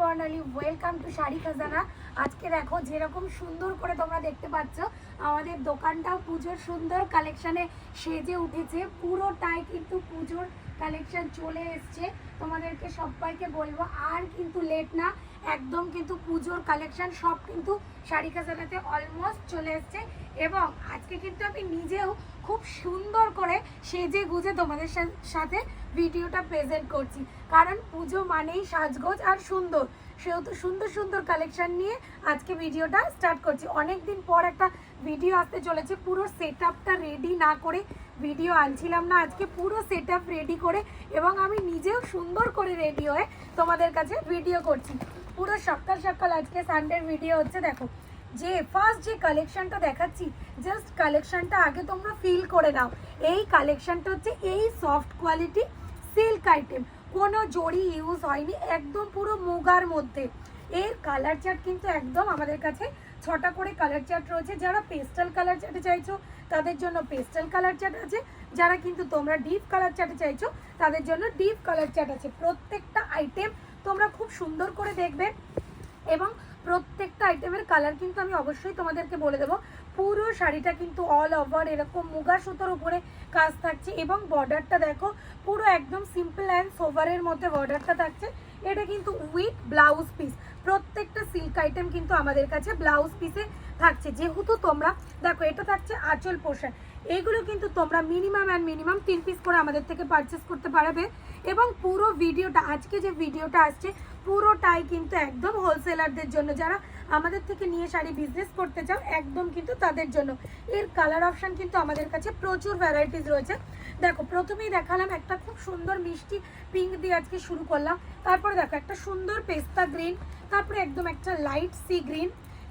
Barnali welcome to sari খাজানা। আজকে দেখো যেরকম সুন্দর করে তোমরা দেখতে পাচ্ছ, আমাদের দোকানটাও পুজোর সুন্দর কালেকশনে সেজে উঠেছে। পুরোটাই কিন্তু পুজোর কালেকশন চলে এসছে। তোমাদেরকে সবাইকে বলব, আর কিন্তু লেট না, একদম কিন্তু পুজোর কালেকশন সব কিন্তু শাড়ি খাজানাতে অলমোস্ট চলে এসছে। এবং আজকে কিন্তু আমি নিজেও খুব সুন্দর করে সেজে গুজে তোমাদের সাথে ভিডিওটা প্রেজেন্ট করছি। কারণ পুজো মানেই সাজগোজ আর সুন্দর। সেহেতু সুন্দর সুন্দর কালেকশন নিয়ে আজকে ভিডিওটা স্টার্ট করছি। অনেক দিন পর একটা ভিডিও আসতে চলেছে। পুরো সেট রেডি না করে ভিডিও আনছিলাম না আজকে। পুরো সেট রেডি করে এবং আমি নিজেও সুন্দর করে রেডি হয়ে তোমাদের কাছে ভিডিও করছি। পুরো সকাল সকাল আজকে সানডের ভিডিও হচ্ছে, দেখো। যে ফার্স্ট যে কালেকশনটা দেখাচ্ছি জাস্ট কালেকশনটা আগে তোমরা ফিল করে নাও। এই কালেকশনটা হচ্ছে এই সফট কোয়ালিটি সিল্ক আইটেম কোনো জড়ি ইউজ হয়নি, একদম পুরো মুগার মধ্যে। এর কালার চার্ট কিন্তু একদম আমাদের কাছে ছটা করে কালার চার্ট রয়েছে। যারা পেস্টাল কালার চার্টে চাইছো, তাদের জন্য পেস্টাল কালার চার্ট আছে। যারা কিন্তু তোমরা ডিপ কালার চার্টে চাইছো, তাদের জন্য ডিপ কালার চার্ট আছে। প্রত্যেকটা আইটেম তোমরা খুব সুন্দর করে দেখবে এবং প্রত্যেকটা আইটেমের কালার কিন্তু আমি অবশ্যই তোমাদেরকে বলে দেবো। পুরো শাড়িটা কিন্তু অল ওভার এরকম মুগা সুতোর উপরে কাজ থাকছে এবং বর্ডারটা দেখো, পুরো একদম সিম্পল অ্যান্ড সোভারের মধ্যে বর্ডারটা থাকছে। এটা কিন্তু উইথ ব্লাউজ পিস প্রত্যেকটা সিল্ক আইটেম কিন্তু আমাদের কাছে ব্লাউজ পিসে থাকছে, যেহেতু তোমরা, দেখো, এটা থাকছে আঁচল পোশাক এগুলো কিন্তু তোমরা মিনিমাম অ্যান্ড মিনিমাম তিন পিস করে আমাদের থেকে পারচেস করতে পারবে। এবং পুরো ভিডিওটা, আজকে যে ভিডিওটা আসছে, পুরোটাই কিন্তু একদম হোলসেলারদের জন্য। যারা আমাদের থেকে নিয়ে শাড়ি বিজনেস করতে চাও, একদম কিন্তু তাদের জন্য। এর কালার অপশান কিন্তু আমাদের কাছে প্রচুর ভ্যারাইটিস রয়েছে। দেখো, প্রথমেই দেখালাম একটা খুব সুন্দর মিষ্টি পিঙ্ক দিয়ে আজকে শুরু করলাম। তারপরে দেখো, একটা সুন্দর পেস্তা গ্রিন তারপরে একদম একটা লাইট সি গ্রিন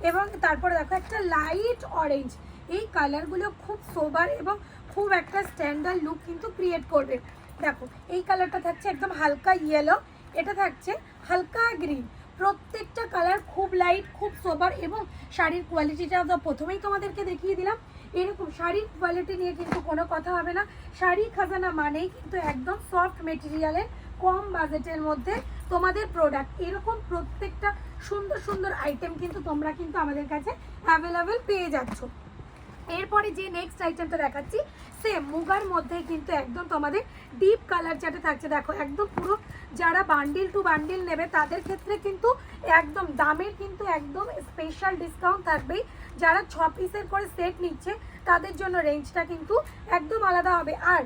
এবং তারপরে দেখো একটা লাইট অরেঞ্জ এই কালারগুলো খুব সোবার এবং খুব একটা স্ট্যান্ডার্ড লুক কিন্তু ক্রিয়েট করবে। দেখো, এই কালারটা থাকছে একদম হালকা ইয়েলো এটা থাকছে হালকা গ্রিন প্রত্যেকটা কালার খুব লাইট খুব সোবার এবং শাড়ির কোয়ালিটিটা তো প্রথমেই তোমাদেরকে দেখিয়ে দিলাম। এরকম শাড়ির কোয়ালিটি নিয়ে কিন্তু কোনো কথা হবে না। শাড়ি খাজানা মানেই কিন্তু একদম সফট মেটেরিয়ালের কম বাজেটের মধ্যে তোমাদের প্রোডাক্ট এরকম প্রত্যেকটা সুন্দর সুন্দর আইটেম কিন্তু তোমরা কিন্তু আমাদের কাছে অ্যাভেলেবেল পেয়ে যাচ্ছ। এরপরে যে নেক্সট আইটেমটা দেখাচ্ছি সেম মুগার মধ্যে কিন্তু একদম তোমাদের ডিপ কালার চাটে থাকছে। দেখো, একদম পুরো যারা বান্ডিল টু বান্ডিল নেবে, তাদের ক্ষেত্রে কিন্তু একদম দামের কিন্তু একদম স্পেশাল ডিসকাউন্ট থাকবেই। যারা ছ পিসের করে সেট নিচ্ছে, তাদের জন্য রেঞ্জটা কিন্তু একদম আলাদা হবে। আর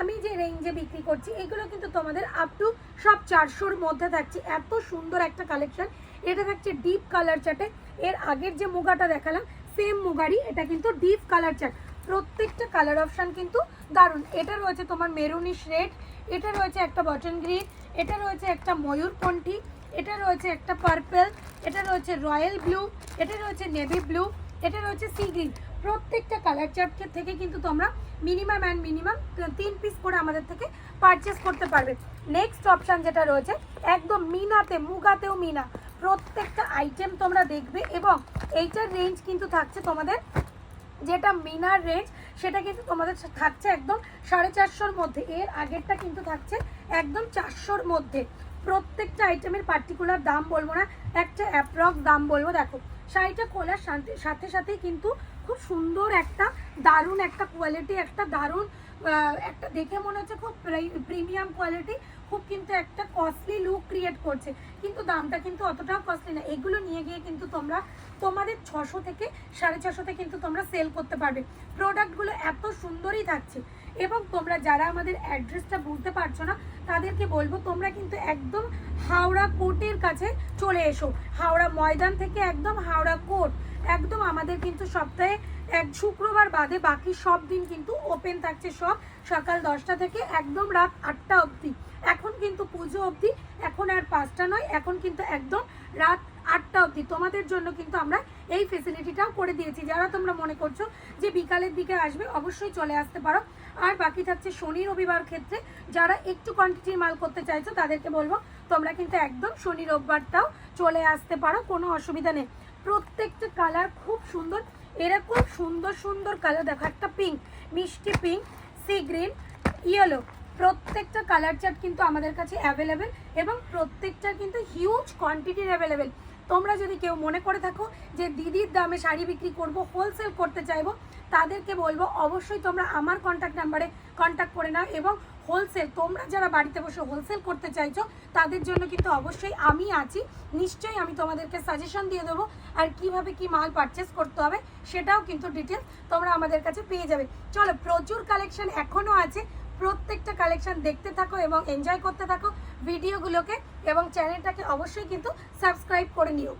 আমি যে রেঞ্জে বিক্রি করছি, এগুলো কিন্তু তোমাদের আপ টু সব চারশোর মধ্যে থাকছে। এত সুন্দর একটা কালেকশন এটা থাকছে ডিপ কালার চাটে এর আগের যে মুগাটা দেখালাম সেম মুগারই। এটা কিন্তু ডিপ কালার চাট প্রত্যেকটা কালার অপশান কিন্তু দারুণ। এটা রয়েছে তোমার মেরুনিশ রেড এটা রয়েছে একটা বটন গ্রিন এটা রয়েছে একটা ময়ূর ময়ূরকণ্ঠী এটা রয়েছে একটা পার্পেল এটা রয়েছে রয়্যাল ব্লু এটা রয়েছে নেভি ব্লু এটা রয়েছে সি গ্রিন প্রত্যেকটা কালার চার্ট থেকে কিন্তু তোমরা মিনিমাম অ্যান্ড মিনিমাম তিন পিস করে আমাদের থেকে পারচেস করতে পারবে। নেক্সট অপশান যেটা রয়েছে, একদম মিনাতে, মুগাতেও মিনা। প্রত্যেকটা আইটেম তোমরা দেখবে এবং এইটার রেঞ্জ কিন্তু থাকছে তোমাদের, যেটা মিনার রেঞ্জ সেটা কিন্তু তোমাদের থাকছে একদম সাড়ে চারশোর মধ্যে। এর আগেরটা কিন্তু থাকছে একদম চারশোর মধ্যে। প্রত্যেকটা আইটেমের পার্টিকুলার দাম বলব না একটা অ্যাপ্রক্স দাম বলব, দেখো, শাড়িটা খোলার সাথে সাথেই কিন্তু খুব সুন্দর একটা, দারুণ একটা কোয়ালিটি একটা দারুণ একটা দেখে মনে হচ্ছে খুব প্রিমিয়াম কোয়ালিটি খুব কিন্তু একটা কস্টলি লুক ক্রিয়েট করছে। কিন্তু দামটা কিন্তু অতটাও কস্টলি না। এগুলো নিয়ে গিয়ে কিন্তু তোমরা, তোমাদের ছশো থেকে সাড়ে ছশোতে কিন্তু তোমরা সেল করতে পারবে। প্রোডাক্টগুলো এত সুন্দরই থাকছে। এবং তোমরা যারা আমাদের অ্যাড্রেসটা বুঝতে পারছ না, তাদেরকে বলব তোমরা কিন্তু একদম হাওড়া কোর্টের কাছে চলে এসো। হাওড়া ময়দান থেকে একদম হাওড়া কোর্ট। একদম আমাদের কিন্তু সপ্তাহে এক শুক্রবার বাদে বাকি সব দিন কিন্তু ওপেন থাকছে সব সকাল দশটা থেকে একদম রাত আটটা অবধি। এখন কিন্তু পুজো অবধি, এখন আর পাঁচটা নয়, এখন কিন্তু একদম রাত আটটা অবধি। তোমাদের জন্য কিন্তু আমরা এই ফেসিলিটিটাও করে দিয়েছি। যারা তোমরা মনে করছ যে বিকালের দিকে আসবে, অবশ্যই চলে আসতে পারো। আর বাকি থাকছে শনি রবিবার ক্ষেত্রে যারা একটু কোয়ান্টিটির মাল করতে চাইছো, তাদেরকে বলব, তোমরা কিন্তু একদম শনি রোববারটাও চলে আসতে পারো, কোনো অসুবিধা নেই। প্রত্যেকটা কালার খুব সুন্দর। এরকম সুন্দর সুন্দর কালার দেখো একটা পিঙ্ক মিষ্টি পিঙ্ক সি গ্রিন ইয়েলো প্রত্যেকটা কালার চার্ট কিন্তু আমাদের কাছে অ্যাভেলেবেল এবং প্রত্যেকটা কিন্তু হিউজ কোয়ান্টিটির অ্যাভেলেবেল তোমরা যদি কেউ মনে করে থাকো যে দিদির দামে শাড়ি বিক্রি করব হোলসেল করতে চাইব, তাদেরকে বলব অবশ্যই তোমরা আমার কন্ট্যাক্ট নাম্বারে কন্ট্যাক্ট করে নাও এবং হোলসেল তোমরা যারা বাড়িতে বসে হোলসেল করতে চাইছো, তাদের জন্য কিন্তু অবশ্যই আমি আছি। নিশ্চয়ই আমি তোমাদেরকে সাজেশন দিয়ে দেবো আর কীভাবে কি মাল পারচেস করতে হবে, সেটাও কিন্তু ডিটেলস তোমরা আমাদের কাছে পেয়ে যাবে। চলো, প্রচুর কালেকশন এখনও আছে। প্রত্যেকটা কালেকশন দেখতে থাকো এবং এনজয় করতে থাকো ভিডিওগুলোকে এবং চ্যানেলটাকে অবশ্যই কিন্তু সাবস্ক্রাইব করে নিও।